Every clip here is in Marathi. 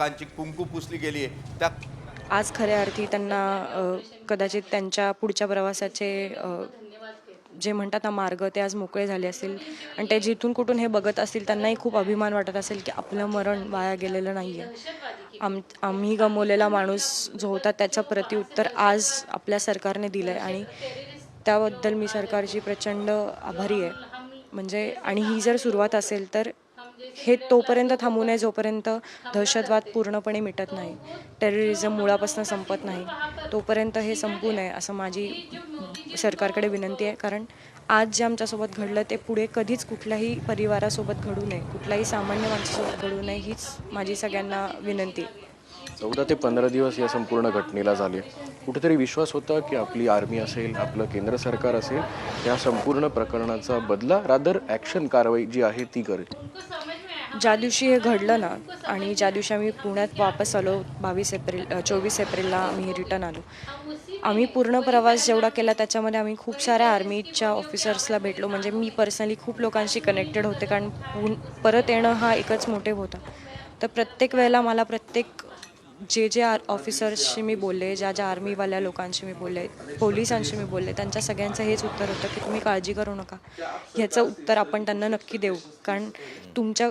लोकांची कुंकू पुसली गेली आहे. त्या आज खऱ्या अर्थी त्यांना कदाचित त्यांच्या पुढच्या प्रवासाचे जे म्हणतात ना मार्ग ते आज मोकळे झाले असतील आणि ते जिथून कुठून हे बघत असतील त्यांनाही खूप अभिमान वाटत असेल की आपलं मरण वाया गेलेलं नाही आहे आम आम्ही गमवलेला माणूस जो होता त्याचं प्रतिउत्तर आज आपल्या सरकारने दिलं आहे आणि त्याबद्दल मी सरकारची प्रचंड आभारी आहे. म्हणजे आणि ही जर सुरुवात असेल तर हे तोपर्यंत थांबू नये जोपर्यंत दहशतवाद पूर्णपणे मिटत नाही. टेररिझम मुळापासून संपत नाही. तोपर्यंत हे संपू नये असं माझी सरकारकडे विनंती आहे. कारण आज जे आमच्यासोबत घडलं ते पुढे कधीच कुठल्याही परिवारासोबत घडू नये. कुठल्याही सामान्य माणसासोबत घडू नये हीच माझी सगळ्यांना विनंती. आहे चौदा ते पंधरा दिवस या संपूर्ण घटनेला झाले. कुठेतरी विश्वास होता की आपली आर्मी असेल आपलं केंद्र सरकार असेल या संपूर्ण प्रकरणाचा बदला रादर ॲक्शन कारवाई जी आहे ती करेल. ज्या दिवशी हे घडलं ना आणि ज्या दिवशी आम्ही पुण्यात वापस आलो बावीस एप्रिल चोवीस एप्रिलला आम्ही रिटर्न आलो. आम्ही पूर्ण प्रवास जेवढा केला त्याच्यामध्ये आम्ही खूप साऱ्या आर्मीच्या ऑफिसर्सला भेटलो. म्हणजे मी पर्सनली खूप लोकांशी कनेक्टेड होते कारण पुन- परत येणं हा एकच मोठे होता. तर प्रत्येक वेळेला मला प्रत्येक जे जे आर ऑफिसर्सशी मी बोलले ज्या ज्या आर्मीवाल्या लोकांशी मी बोलले पोलिसांशी मी बोलले त्यांच्या सगळ्यांचं हेच उत्तर होतं की तुम्ही काळजी करू नका. ह्याचं उत्तर आपण त्यांना नक्की देऊ. कारण तुमच्या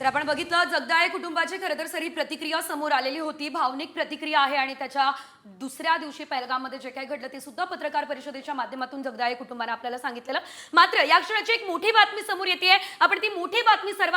तर आपण बघितलं जगदाळे कुटुंबाची खरं तर सरी प्रतिक्रिया समोर आलेली होती. भावनिक प्रतिक्रिया आहे आणि त्याच्या दुसऱ्या दिवशी पहलगाममध्ये जे काही घडलं ते सुद्धा पत्रकार परिषदेच्या माध्यमातून जगदाळे कुटुंबाने आपल्याला सांगितलेलं. मात्र या क्षणाची एक मोठी बातमी समोर येते आपण ती मोठी बातमी सर्वात